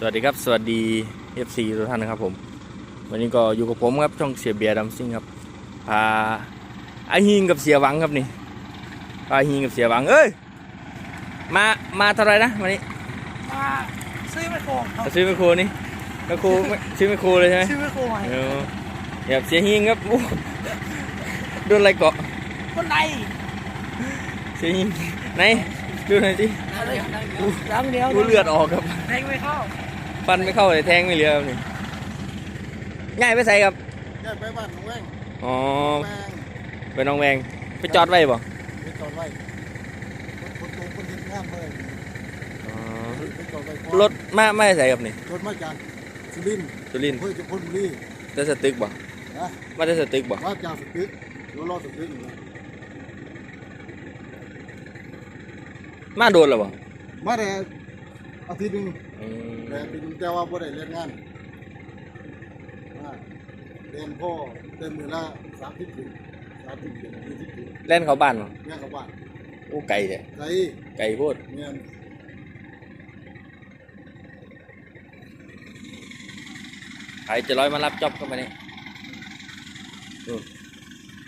สวัสดีครับ สวัสดี FC ทุกท่านนะครับผม วันนี้ก็อยู่กับผมครับช่องเสียเบียร์ดัมซิ่งครับพาไอฮิงกับเสียหวังครับนี่พาไอ้ฮิงกับเสียหวังเอ้ยมามาเท่าไหรนะวันนี้มาซื้อไมโครครับจะซื้อไมโครนี่ไมโครไม่ซื้อไมโครเลยใช่ไหมซื้อไมโครใหม่เออแบบเสียฮิงครับอู้โดนอะไรเกาะคนในเสียฮิงไหนดูหน่อยสิหลังเดียวกูเลือดออกครับแทงไม่เข้า ฟันไม่เข้าเลยแทงไม่เหลือครับนี่ง่ายไปใส่ครับแค่ไปบ้านหนองแวงอ๋อแมงไปน้องแวงไปจอดไว้บ่ไปจอดไว้รถคนโตคนเห็นงามเลยอ๋อไปจอดไว้รถมาไม่ใส่ครับนี่รถมาจากสุรินทร์สุรินทร์เพื่อจะพ้นบุรีแต่สตึกบ่นะมาแต่สตึกบ่มาจากสตึกรถรอสตึกอยู่นะมาโดนแล้วบ่มาแต่อาทิตย์หนึง อืมแต่อาทิตย์หนึงแต่ว่าบ่ได้เล่นงานอ่าเรียนพ่อเต็มมือละสามสิบถึงสามสิบถึงยี่สิบถึงเล่นเขาบ้านบ่แม่กับบ้านโอ้ไก่เด้ไกลไก่โพดเมียนใครจะร้อยมารับจ็อบเข้ามานี่นู่น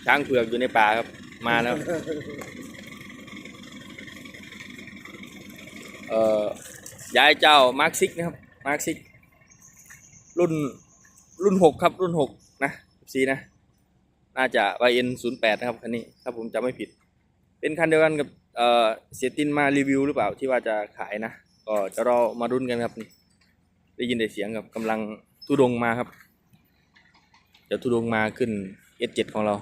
ช้างเผือกอยู่ในป่าครับ มาแล้ว เอ่อ ย้ายเจ้ามาร์คซิกนะครับมาร์คซิกรุ่นรุ่นหกครับรุ่นหกนะสีนะ น่าจะ YN 0 8นศูนย์แปดนะครับคันนี้ถ้าผมจำไม่ผิด เป็นคันเดียวกันกับเอ่อเสียตินมารีวิวหรือเปล่าที่ว่าจะขายนะ ก็จะรอมารุ่นกันครับนี่ได้ยินแต่เสียงกับกำลังทุดงมาครับ เดี๋ยวทุดงมาขึ้น S7 ของเรา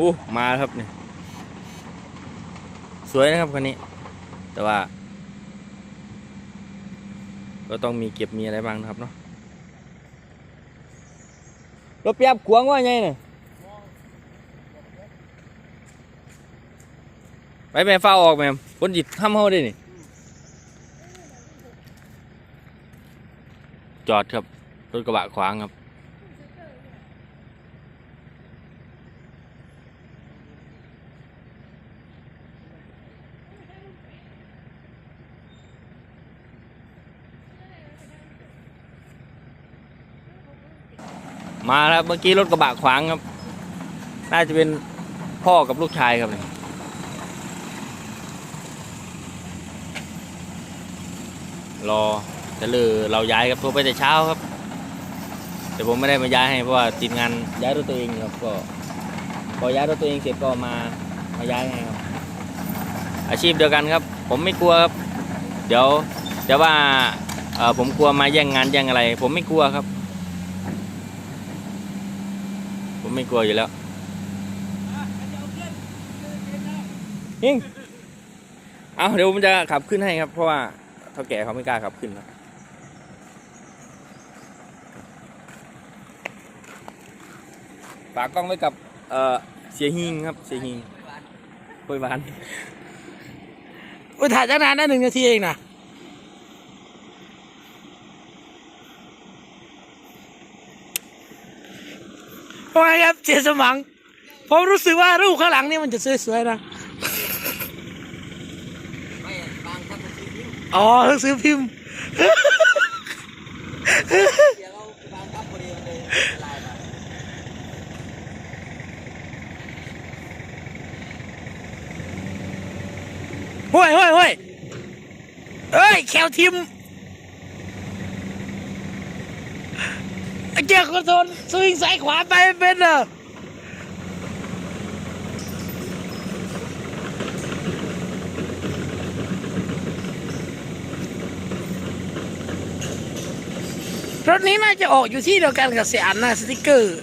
อ้มาครับนี่สวยนะครับคันนี้ แต่ว่า ก็ต้องมีเก็บมีอะไรบ้างนะครับเนาะรถเปียบขวางว่าไงเนี่ยไปแม่ฟ้าออกแม่คนจิตห้ามเขาได้นี่จอดครับรถกระบะขวางครับ มาแล้วเมื่อกี้รถกระบะขวางครับ น่าจะเป็นพ่อกับลูกชายครับนี่รอแต่ลือเราย้ายครับโทรไปแต่เช้าครับ แต่ผมไม่ได้มาย้ายให้เพราะว่าติดงานย้ายรถตัวเองครับก็พอย้ายรถตัวเองเสร็จก็มามาย้ายให้ครับ อาชีพเดียวกันครับ ผมไม่กลัวครับ เดี๋ยวเดี๋ยวว่าผมกลัวมาแย่งงานแย่งอะไร ผมไม่กลัวครับ ผม ไม่กลัวอยู่แล้วยิงเอาเดี๋ยวผมจะขับขึ้นให้ครับ เพราะว่าเท่าแก่เขาไม่กล้าขับขึ้นครับฝากกล้องไว้กับ เอ่อเสียหิงครับ เสียหิงคุยหวานไปถ่ายตั้งนานได้หนึ่งนาทีเองนะ ว่าไงครับเจสมังผมรู้สึกว่ารูปข้างหลังนี่มันจะสวยๆนะอ๋อซื้อพิมพ์ห้วยห้วยห้วยเอ้ยแควทิม ไอ้เจ้าคนโซนสวิงสายขวาไปเป็นเหรอรถนี้น่าจะออกอยู่ที่เดียวกันกับเสียอันนะสติกเกอร์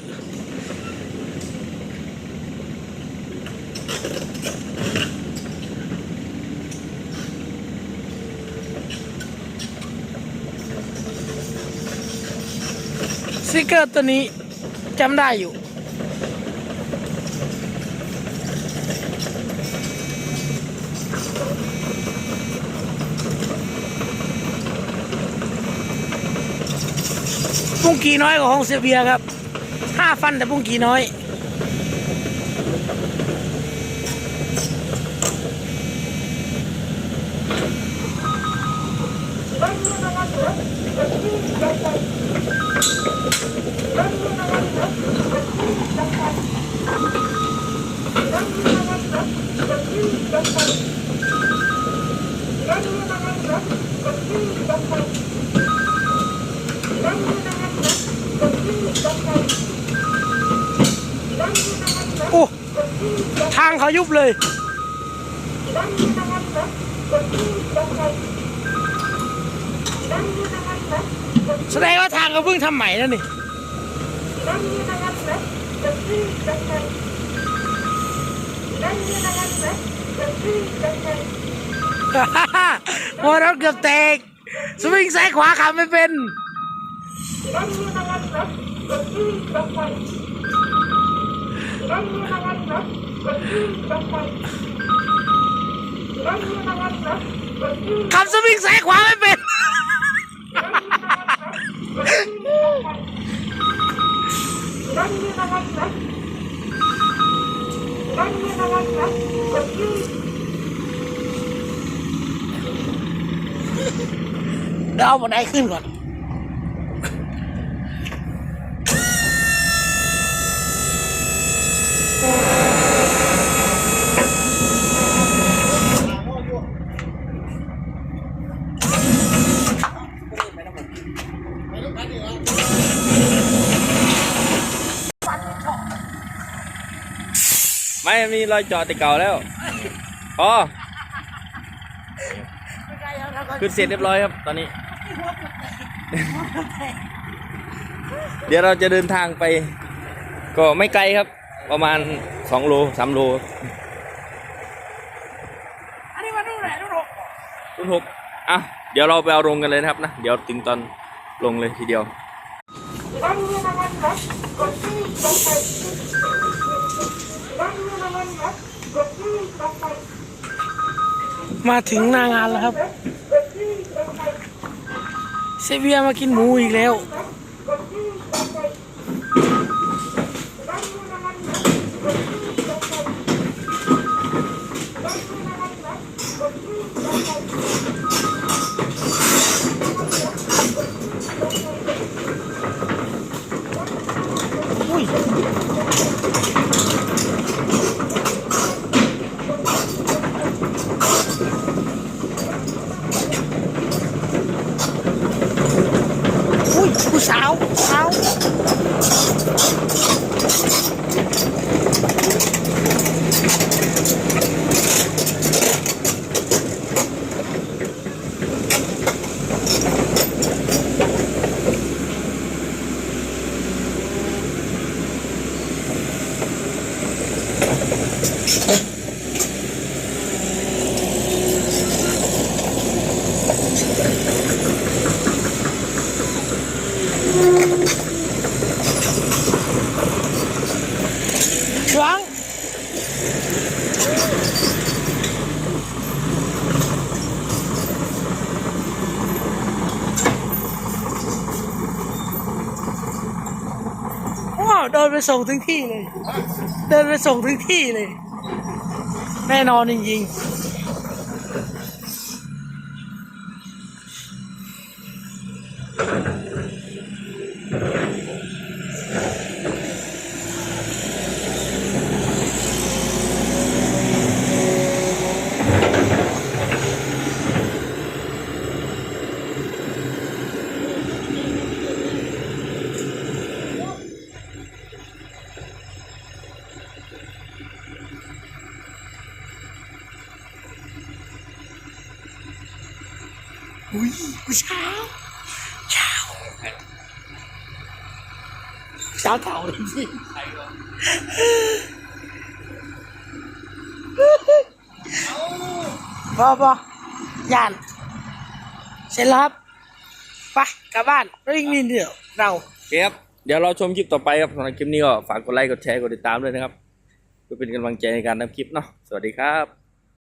ติกเกอร์ตัวนี้จำได้อยู่ ปุ้งกีน้อยกว่าของเซเบียครับห้าฟันแต่ปุ้งกีน้อย โอ้ทางเขายุบเลยแสดงว่าทางเขาเพิ่งทำใหม่แล้วนี่ หัวรถเกือบแตก สวิงซ้ายขวาขับไม่เป็นขับสวิงซ้ายขวาไม่เป็น เดี๋ยวเอาบันไดขึ้นก่อนไม่มีรอยเจาะแต่เก่าแล้วพอขึ้นเสร็จเรียบร้อยครับ ตอนนี้ เดี๋ยวเราจะเดินทางไป ก็ไม่ไกลครับ ประมาณสองโลสามโลอันนี้มาดูไหนดูหกรุ่นหกอะเดี๋ยวเราไปเอาลงกันเลยนะครับนะ เดี๋ยวถึงตอนลงเลยทีเดียวมาถึงหน้างานแล้วครับ เซเวียมากินหมูอีกแล้ว เดินไปส่งถึงที่เลย เดินไปส่งถึงที่เลย แน่นอนจริงๆ ผู้สาวเช้าเช้าเถ่าเลยสิพอพอย่านเสร็จแล้วครับไปกลับบ้านแล้วอีกนิดเดี๋ยวเราเครับเดี๋ยวเราชมคลิปต่อไปครับสำหรับคลิปนี้ก็ฝากกดไลค์กดแชร์กดติดตามด้วยนะครับเพื่อเป็นกำลังใจในการทำคลิปเนาะสวัสดีครับ